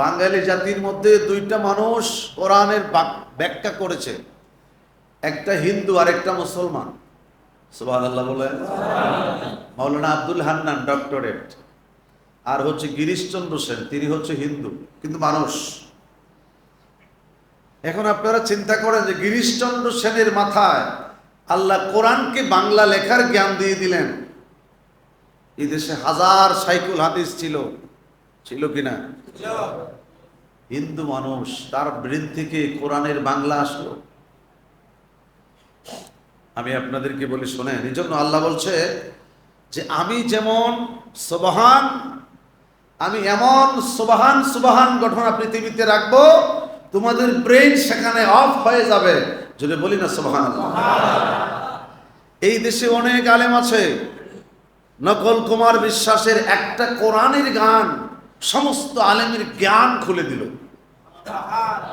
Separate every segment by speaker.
Speaker 1: বাঙালি জাতির মধ্যে দুইটা মানুষ কোরআনের ব্যাখ্যা করেছে। একটা হিন্দু আর একটা মুসলমান। সুবাহ আল্লাহ বলেন। মৌলানা আব্দুল হান্নান, ডক্টরেট। আর হচ্ছে গিরিশচন্দ্র সেন, তিনি হচ্ছে হিন্দু, কিন্তু মানুষ। এখন আপনারা চিন্তা করেন যে গিরিশচন্দ্র সেনের মাথায় আল্লাহ কোরআনকে বাংলা লেখার জ্ঞান দিয়ে দিলেন। এই দেশে হাজার সাইকুল হাদিস ছিল। ছিল কিনা? হিন্দু মানুষ তার ব্রেন থেকে কোরআনের বাংলা আসলো। আমি আপনাদেরকে বলি শোনেন এই জন্য আল্লাহ বলছে যে আমি যেমন সোবাহান আমি এমন সুবাহান সুবাহান ঘটনা পৃথিবীতে রাখব তোমাদের ব্রেন সেখানে অফ হয়ে যাবে। যদি বলি না সুবাহান এই দেশে অনেক আলেম আছে নকল কুমার বিশ্বাসের একটা কোরআনের গান সমস্ত আলেমের জ্ঞান খুলে দিল।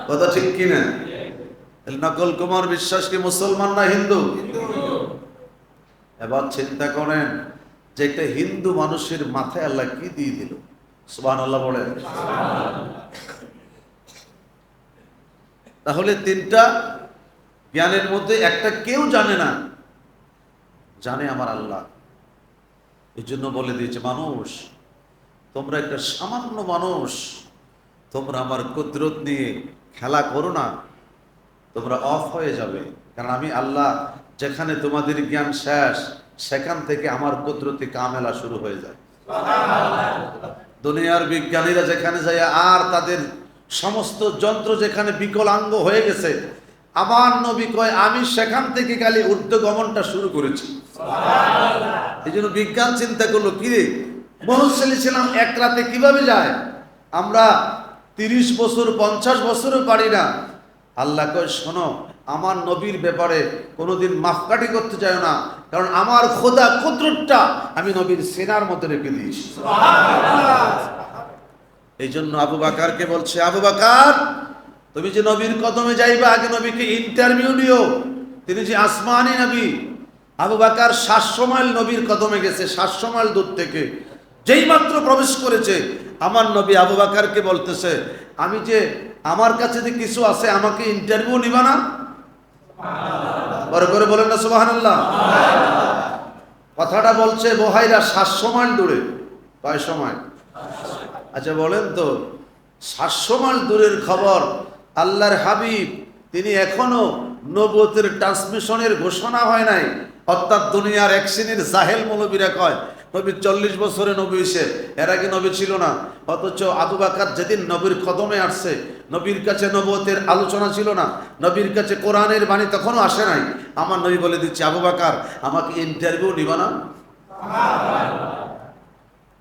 Speaker 1: কথা ঠিক কিনা? নকল কুমার বিশ্বাস কি মুসলমান না হিন্দু? এবার চিন্তা করেন, যে একটা হিন্দু মানুষের মাথায় আল্লাহ কি দিয়ে দিল? সুবান আল্লাহ বলেন। তাহলে তিনটা জ্ঞানের মধ্যে একটা কেউ জানে না, জানে আমার আল্লাহ। এই জন্য বলে দিয়েছে মানুষ তোমরা একটা সামান্য মানুষ। তোমরা আমার কুদরত নিয়ে খেলা করো না। তোমরা অফ হয়ে যাবে। কারণ আমি আল্লাহ, যেখানে তোমাদের জ্ঞান শেষ, সেখান থেকে আমার কুদরতি কামেলা শুরু হয়ে যায়। দুনিয়ার বিজ্ঞানীরা যেখানে যায়, আর তাদের সমস্ত যন্ত্র যেখানে বিকলাঙ্গ হয়ে গেছে, আমার নবী কয়, আমি সেখান থেকে খালি ঊর্ধ্বগমনটা শুরু করেছি। এই জন্য বিজ্ঞান চিন্তা করল, কিরে মহসেলি ছিলাম এক রাতে কীভাবে যায়? আমরা তিরিশ বছর পঞ্চাশ বছরও পারি না। আল্লাহ কয় শোনো আমার নবীর ব্যাপারে কোনোদিন মাফকাটি করতে চাই না কারণ আমার খোদা কুদরতটা আমি নবীর সেনার মধ্যে রেখে দিয়েছি। এই জন্য আবু বাকারকে বলছে আবু বাকার তুমি যে নবীর কদমে যাইবা আগে নবীকে ইন্টারভিউ নিও। তিনি যে আসমানি নবী। আবু বাকার সাতশো মাইল নবীর কদমে গেছে সাতশো মাইল দূর থেকে। যেই মাত্র প্রবেশ করেছে, আমার নবী আবু বাকারকে বলতেছে, আমি যে আমার কাছে যে কিছু আছে, আমাকে ইন্টারভিউ নিবা না? বড় করে বলেন না সুবাহান কথাটা বলছে বোহাইরা সাতশো মাইল দূরে। কয় সময় আচ্ছা বলেন তো সাতশো মাইল দূরের খবর আল্লাহর হাবিব, তিনি এখনও নবতের ট্রান্সমিশনের ঘোষণা হয় নাই। অর্থাৎ দুনিয়ার এক শ্রেণির জাহেল মৌলবীরা কয় নবী চল্লিশ বছরে নবী এসে এর আগে নবী ছিল না। অথচ আবু বাকার যেদিন নবীর কদমে আসছে, নবীর কাছে নবতের আলোচনা ছিল না। নবীর কাছে কোরআনের বাণী তখনও আসে নাই। আমার নবী বলে দিচ্ছে, আবু বাকার, আমাকে ইন্টারভিউ নিবা না?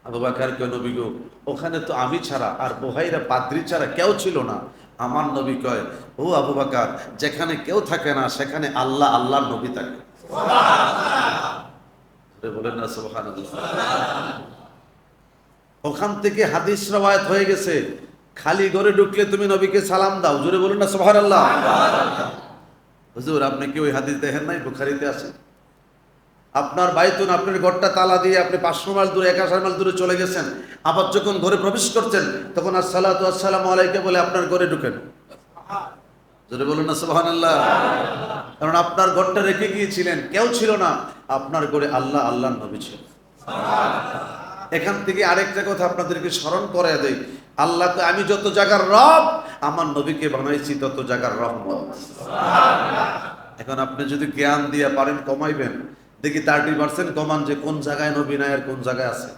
Speaker 1: আবু বাকার কে নবী গো, ওখানে তো আমি ছাড়া আর বোহাইরা পাদ্রি ছাড়া কেউ ছিল না। আমার নবী কয়, ও আবু বাকার, যেখানে কেউ থাকে না, সেখানে আল্লাহ আল্লাহর নবী থাকে। বলেন। ওখান থেকে হাদিস রবায়ত হয়ে গেছে। খালি ঘরে ঢুকলে তুমি নবীকে সালাম দাও। জোরে বলুন না সোহান আল্লাহ হুজুর, আপনি কি ওই হাদিস দেখেন নাই? বুখারিতে আছে। আপনার বাইতুন আপনার ঘরটা তালা দিয়ে আপনি পাঁচশো মাইল দূরে, এক হাজার মাইল দূরে চলে গেছেন। আবার যখন ঘরে প্রবেশ করছেন, তখন আর সালাতু আসসালামু আলাইকে বলে আপনার ঘরে ঢুকেন। যদি বলুন না সুবাহান আল্লাহ কারণ আপনার ঘরটা রেখে গিয়েছিলেন, কেউ ছিল না। আপনার ঘরে আল্লাহ আল্লাহ নবী ছিল। এখান থেকে আরেকটা কথা আপনাদেরকে স্মরণ করে দেয় আল্লাহ তো আমি যত জায়গার রব, আমার নবীকে বানাইছি তত জায়গার রহমত। এখন আপনি যদি জ্ঞান দিয়ে পারেন, কমাইবেন। দেখি থার্টি পার্সেন্ট কমান যে কোন জায়গায় নবী নাই আর কোন জায়গায় আছে।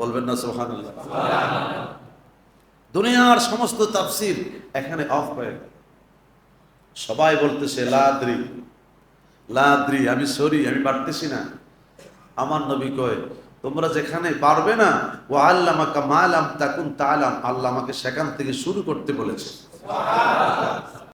Speaker 1: বলবেন না সোহান দুনিয়ার সমস্ত তাফসির এখানে অফ হয়ে গেল। সবাই বলতেছে, লাদ্রি লাদ্রি, আমি সরি, আমি পারতেছি না। আমার নবী কয়, তোমরা যেখানে পারবে না ও আল্লাহ মাকা মালাম তাকুন তালাম আল্লাহ আমাকে সেখান থেকে শুরু করতে বলেছে।